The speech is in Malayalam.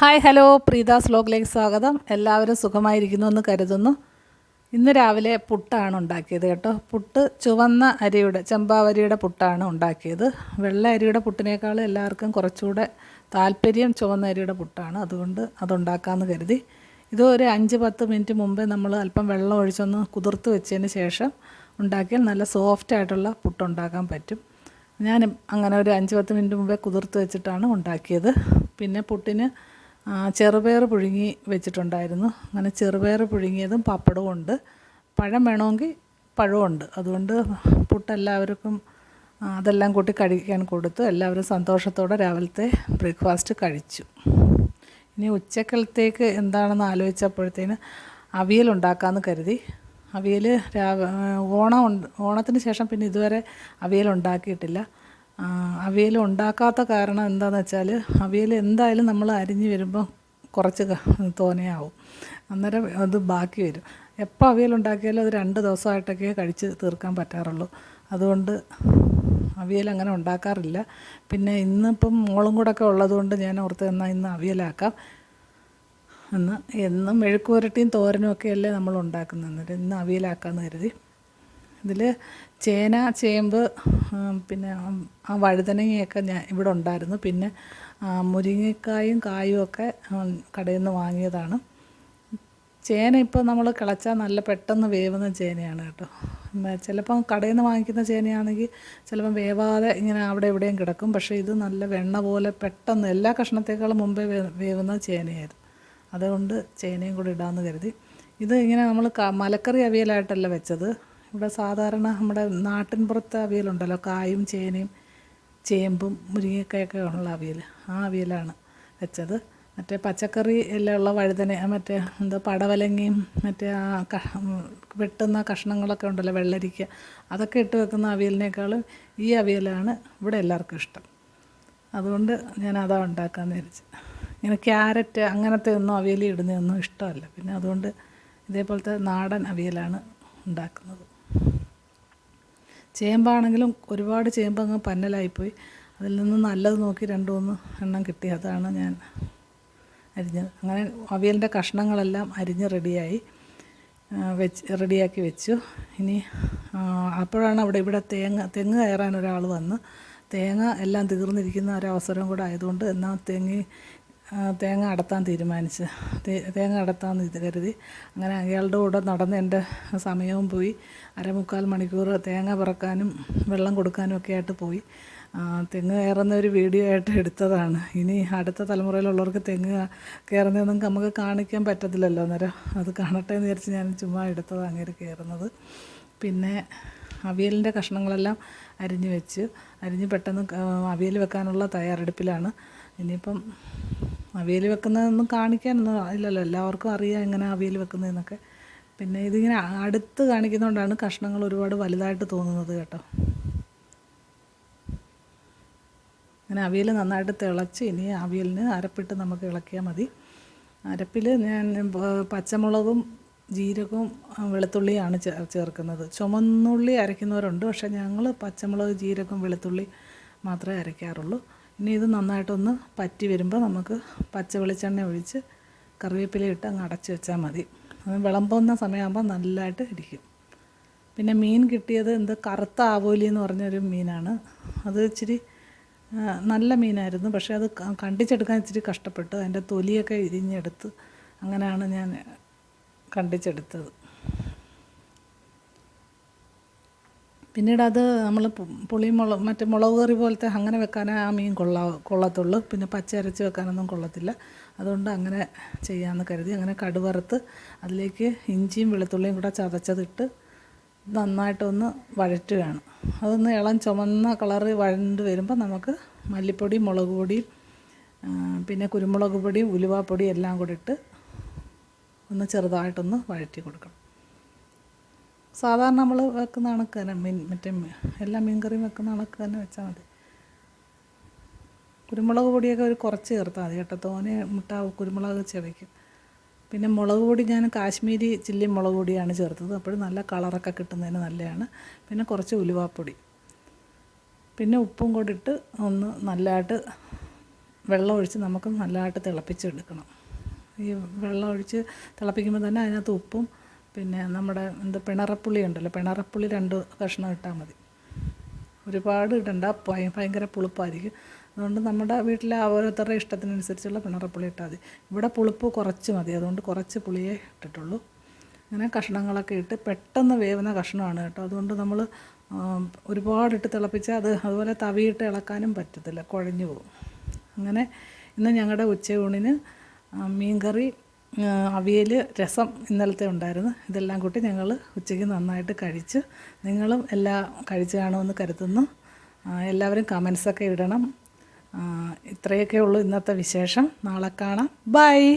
ഹായ് ഹലോ പ്രീതാസ് സ്ലോഗിലേക്ക് സ്വാഗതം. എല്ലാവരും സുഖമായിരിക്കുന്നു എന്ന് കരുതുന്നു. ഇന്ന് രാവിലെ പുട്ടാണ് ഉണ്ടാക്കിയത് കേട്ടോ. പുട്ട് ചുവന്ന അരിയുടെ ചെമ്പാവരിയുടെ പുട്ടാണ് ഉണ്ടാക്കിയത്. വെള്ള അരിയുടെ പുട്ടിനേക്കാൾ എല്ലാവർക്കും കുറച്ചുകൂടെ താല്പര്യം ചുവന്ന അരിയുടെ പുട്ടാണ്. അതുകൊണ്ട് അതുണ്ടാക്കാമെന്ന് കരുതി. ഇത് ഒരു അഞ്ച് പത്ത് മിനിറ്റ് മുമ്പേ നമ്മൾ അല്പം വെള്ളം ഒഴിച്ചൊന്ന് കുതിർത്ത് വെച്ചതിന് ശേഷം ഉണ്ടാക്കിയാൽ നല്ല സോഫ്റ്റ് ആയിട്ടുള്ള പുട്ടുണ്ടാക്കാൻ പറ്റും. ഞാൻ അങ്ങനെ ഒരു അഞ്ച് പത്ത് മിനിറ്റ് മുമ്പേ കുതിർത്ത് വെച്ചിട്ടാണ് ഉണ്ടാക്കിയത്. പിന്നെ പുട്ടിന് ചെറുപയർ പുഴുങ്ങി വെച്ചിട്ടുണ്ടായിരുന്നു. അങ്ങനെ ചെറുപയർ പുഴുങ്ങിയതും പപ്പടവും ഉണ്ട്. പഴം വേണമെങ്കിൽ പഴമുണ്ട് അതുകൊണ്ട് പുട്ട് എല്ലാവർക്കും അതെല്ലാം കൂട്ടി കഴിക്കാൻ കൊടുത്തു. എല്ലാവരും സന്തോഷത്തോടെ രാവിലത്തെ ബ്രേക്ക്ഫാസ്റ്റ് കഴിച്ചു. ഇനി ഉച്ചക്കലത്തേക്ക് എന്താണെന്ന് ആലോചിച്ചപ്പോഴത്തേന് അവിയൽ ഉണ്ടാക്കാമെന്ന് കരുതി. അവിയൽ രാവ ഓണം ഓണത്തിന് ശേഷം പിന്നെ ഇതുവരെ അവിയൽ ഉണ്ടാക്കിയിട്ടില്ല. അവിയൽ ഉണ്ടാക്കാത്ത കാരണം എന്താണെന്ന് വെച്ചാൽ അവിയൽ എന്തായാലും നമ്മൾ അരിഞ്ഞ് വരുമ്പോൾ കുറച്ച് തോനെയാവും. അന്നേരം അത് ബാക്കി വരും. എപ്പോൾ അവിയൽ ഉണ്ടാക്കിയാലും അത് രണ്ട് ദിവസമായിട്ടൊക്കെ കഴിച്ച് തീർക്കാൻ പറ്റാറുള്ളൂ. അതുകൊണ്ട് അവിയൽ അങ്ങനെ ഉണ്ടാക്കാറില്ല. പിന്നെ ഇന്നിപ്പം മോളും കൂടെ ഒക്കെ ഉള്ളതുകൊണ്ട് ഞാൻ ഓർത്ത് എന്നാൽ ഇന്ന് അവിയലാക്കാം. എന്ന് എന്നും മെഴുക്കുപുരട്ടിയും തോരനും ഒക്കെ അല്ലേ നമ്മൾ ഉണ്ടാക്കുന്നത് ഇന്ന് അവിയലാക്കാമെന്ന് കരുതി. ഇതിൽ ചേന ചേമ്പ് പിന്നെ ആ വഴുതനങ്ങയൊക്കെ ഞാൻ ഇവിടെ ഉണ്ടായിരുന്നു. പിന്നെ മുരിങ്ങക്കായും കായും ഒക്കെ കടയിൽ നിന്ന് വാങ്ങിയതാണ്. ചേന ഇപ്പോൾ നമ്മൾ കിളച്ചാൽ നല്ല പെട്ടെന്ന് വേവുന്ന ചേനയാണ് കേട്ടോ. ചിലപ്പം കടയിൽ നിന്ന് വാങ്ങിക്കുന്ന ചേനയാണെങ്കിൽ ചിലപ്പം വേവാതെ ഇങ്ങനെ അവിടെ എവിടെയും കിടക്കും. പക്ഷേ ഇത് നല്ല വെണ്ണ പോലെ പെട്ടെന്ന് എല്ലാ കഷ്ണത്തേക്കാളും മുമ്പേ വേവുന്ന ചേനയായിരുന്നു. അതുകൊണ്ട് ചേനയും കൂടി ഇടാമെന്ന് കരുതി. ഇത് ഇങ്ങനെ നമ്മൾ മലക്കറി അവിയലായിട്ടല്ല വെച്ചത്. ഇവിടെ സാധാരണ നമ്മുടെ നാട്ടിൻ നാട്ടിൻപുറത്തെ അവിയലുണ്ടല്ലോ കായും ചേനയും ചേമ്പും മുരിങ്ങക്കായൊക്കെ ഉള്ള അവിയൽ ആ അവിയലാണ് വെച്ചത്. മറ്റേ പച്ചക്കറി എല്ലാം ഉള്ള വഴുതന മറ്റേ എന്താ പടവലങ്ങയും മറ്റേ ആ വെട്ടുന്ന കഷ്ണങ്ങളൊക്കെ ഉണ്ടല്ലോ വെള്ളരിക്ക അതൊക്കെ ഇട്ട് വെക്കുന്ന അവിയലിനേക്കാളും ഈ അവിയലാണ് ഇവിടെ എല്ലാവർക്കും ഇഷ്ടം. അതുകൊണ്ട് ഞാൻ അതാ ഉണ്ടാക്കാമെന്ന് വിചാരിച്ചു. ഇങ്ങനെ ക്യാരറ്റ് അങ്ങനത്തെ ഒന്നും അവിയൽ ഇടുന്നതൊന്നും ഇഷ്ടമല്ല. പിന്നെ അതുകൊണ്ട് ഇതേപോലത്തെ നാടൻ അവിയലാണ് ഉണ്ടാക്കുന്നത്. ചേമ്പാണെങ്കിലും ഒരുപാട് ചേമ്പ് അങ്ങ് പന്നലായിപ്പോയി. അതിൽ നിന്ന് നല്ലത് നോക്കി രണ്ട് മൂന്ന് എണ്ണം കിട്ടി. അതാണ് ഞാൻ അരിഞ്ഞത് അങ്ങനെ അവിയലിന്റെ കഷ്ണങ്ങളെല്ലാം അരിഞ്ഞ് റെഡിയായി. വെച്ച് റെഡിയാക്കി വെച്ചു. ഇനി അപ്പോഴാണ് അവിടെ ഇവിടെ തേങ്ങ തെങ്ങ് കയറാൻ ഒരാൾ വന്ന്. തേങ്ങ എല്ലാം തീർന്നിരിക്കുന്ന ഒരവസരം കൂടെ ആയതുകൊണ്ട് എന്നാൽ തെങ്ങി തേങ്ങ അടത്താൻ തീരുമാനിച്ച്. തേങ്ങ അടത്താന്ന് ഇത് കരുതി. അങ്ങനെ അയാളുടെ കൂടെ നടന്ന് എന്റെ സമയവും പോയി. അരമുക്കാൽ മണിക്കൂർ തേങ്ങ പറക്കാനും വെള്ളം കൊടുക്കാനും ഒക്കെ ആയിട്ട് പോയി. തെങ്ങ് കയറുന്ന ഒരു വീഡിയോ ആയിട്ട് എടുത്തതാണ്. ഇനി അടുത്ത തലമുറയിലുള്ളവർക്ക് തെങ്ങ് കയറുന്നതൊന്നും നമുക്ക് കാണിക്കാൻ പറ്റത്തില്ലല്ലോ അന്നേരം. അത് കാണട്ടെ എന്ന് വിചാരിച്ച് ഞാൻ ചുമ്മാ എടുത്തത് അങ്ങനെ കയറുന്നത്. പിന്നെ അവിയലിന്റെ കഷ്ണങ്ങളെല്ലാം അരിഞ്ഞ് വെച്ച് അരിഞ്ഞ് പെട്ടെന്ന് അവിയൽ വെക്കാനുള്ള തയ്യാറെടുപ്പിലാണ്. ഇനിയിപ്പം അവിയൽ വെക്കുന്നതൊന്നും കാണിക്കാനൊന്നും ഇല്ലല്ലോ. എല്ലാവർക്കും അറിയാം എങ്ങനെ അവിയൽ വെക്കുന്നതെന്നൊക്കെ. പിന്നെ ഇതിങ്ങനെ അടുത്ത് കാണിക്കുന്നതുകൊണ്ടാണ് കഷ്ണങ്ങൾ ഒരുപാട് വലുതായിട്ട് തോന്നുന്നത് കേട്ടോ. അങ്ങനെ അവിയൽ നന്നായിട്ട് തിളച്ച് ഇനി അവിയലിന് അരപ്പിട്ട് നമുക്ക് ഇളക്കിയാൽ മതി. അരപ്പിൽ ഞാൻ പച്ചമുളകും ജീരകവും വെളുത്തുള്ളിയാണ് ചേർക്കുന്നത്. ചുമന്നുള്ളി അരയ്ക്കുന്നവരുണ്ട് പക്ഷേ ഞങ്ങൾ പച്ചമുളക് ജീരകം വെളുത്തുള്ളി മാത്രമേ അരയ്ക്കാറുള്ളൂ. ഇനി ഇത് നന്നായിട്ടൊന്ന് പറ്റി വരുമ്പോൾ നമുക്ക് പച്ച വെളിച്ചെണ്ണ ഒഴിച്ച് കറിവേപ്പില ഇട്ട് അങ്ങ് അടച്ചു വെച്ചാൽ മതി. വിളമ്പുന്ന സമയമാകുമ്പോൾ നല്ലതായിട്ട് ഇരിക്കും. പിന്നെ മീൻ കിട്ടിയത് എന്ത് കറുത്ത ആവോലി എന്ന് പറഞ്ഞൊരു മീനാണ്. അത് ഇച്ചിരി നല്ല മീനായിരുന്നു. പക്ഷേ അത് കണ്ടിച്ചെടുക്കാൻ ഇച്ചിരി കഷ്ടപ്പെട്ടു. അതിന്റെ തൊലിയൊക്കെ ഇരിഞ്ഞെടുത്ത് അങ്ങനെയാണ് ഞാൻ കണ്ടിച്ചെടുത്തത്. പിന്നീട് അത് നമ്മൾ പുളി മുളക് മറ്റേ മുളക് കറി പോലത്തെ അങ്ങനെ വെക്കാനേ ആ മീൻ കൊള്ള കൊള്ളത്തുള്ളൂ. പിന്നെ പച്ച അരച്ച് വെക്കാനൊന്നും കൊള്ളത്തില്ല. അതുകൊണ്ട് അങ്ങനെ ചെയ്യാമെന്ന് കരുതി. അങ്ങനെ കടുവറുത്ത് അതിലേക്ക് ഇഞ്ചിയും വെളുത്തുള്ളിയും കൂടെ ചതച്ചതിട്ട് നന്നായിട്ടൊന്ന് വഴറ്റുകയാണ്. അതൊന്ന് ഇളം ചുമന്ന കളറ് വഴണ്ട് വരുമ്പോൾ നമുക്ക് മല്ലിപ്പൊടി മുളക് പൊടി പിന്നെ കുരുമുളക് പൊടി ഉലുവാപ്പൊടി എല്ലാം കൂടി ഇട്ട് ഒന്ന് ചെറുതായിട്ടൊന്ന് വഴറ്റി കൊടുക്കണം. സാധാരണ നമ്മൾ വെക്കുന്ന കണക്ക് തന്നെ മീൻ മറ്റേ എല്ലാ മീൻ കറിയും വെക്കുന്ന കണക്ക് തന്നെ വെച്ചാൽ മതി. കുരുമുളക് പൊടിയൊക്കെ ഒരു കുറച്ച് ചേർത്താൽ മതി കേട്ടോ. തോനെ മുട്ട കുരുമുളക് ചെവയ്ക്കും. പിന്നെ മുളക് പൊടി ഞാൻ കാശ്മീരി ചില്ലി മുളക് പൊടിയാണ് ചേർത്തത്. അപ്പോഴും നല്ല കളറൊക്കെ കിട്ടുന്നതിന് നല്ലതാണ്. പിന്നെ കുറച്ച് ഉലുവാപ്പൊടി. പിന്നെ ഉപ്പും കൂടി ഇട്ട് ഒന്ന് നല്ലതായിട്ട് വെള്ളം ഒഴിച്ച് നമുക്ക് നല്ലതായിട്ട് തിളപ്പിച്ചെടുക്കണം. ഈ വെള്ളം ഒഴിച്ച് തിളപ്പിക്കുമ്പോൾ തന്നെ അതിനകത്ത് ഉപ്പും പിന്നെ നമ്മുടെ എന്ത് പിണറപ്പുളി ഉണ്ടല്ലോ പിണറപ്പുളി രണ്ട് കഷ്ണം ഇട്ടാൽ മതി. ഒരുപാട് ഇടണ്ട ഭയ- ഭയങ്കര പുളിപ്പായിരിക്കും. അതുകൊണ്ട് നമ്മുടെ വീട്ടിലെ ഓരോരുത്തരുടെ ഇഷ്ടത്തിനനുസരിച്ചുള്ള പിണറപ്പുളി ഇട്ടാൽ മതി. ഇവിടെ പുളിപ്പ് കുറച്ച് മതി അതുകൊണ്ട് കുറച്ച് പുളിയേ ഇട്ടിട്ടുള്ളൂ. അങ്ങനെ കഷ്ണങ്ങളൊക്കെ ഇട്ട് പെട്ടെന്ന് വേവുന്ന കഷ്ണമാണ് കേട്ടോ. അതുകൊണ്ട് നമ്മൾ ഒരുപാടിട്ട് തിളപ്പിച്ചാൽ അത് അതുപോലെ തവിയിട്ട് ഇളക്കാനും പറ്റത്തില്ല കുഴഞ്ഞു പോകും. അങ്ങനെ ഇന്ന് ഞങ്ങളുടെ ഉച്ചയൂണിന് മീൻകറി അവിയൽ രസം ഇന്നലത്തെ ഉണ്ടായിരുന്നു. ഇതെല്ലാം കൂട്ടി ഞങ്ങൾ ഉച്ചയ്ക്ക് നന്നായിട്ട് കഴിച്ച് നിങ്ങളും എല്ലാം കഴിച്ച് കാണുമെന്ന് കരുതുന്നു. എല്ലാവരും കമൻസൊക്കെ ഇടണം. ഇത്രയൊക്കെ ഉള്ളൂ ഇന്നത്തെ വിശേഷം. നാളെ കാണാം. ബൈ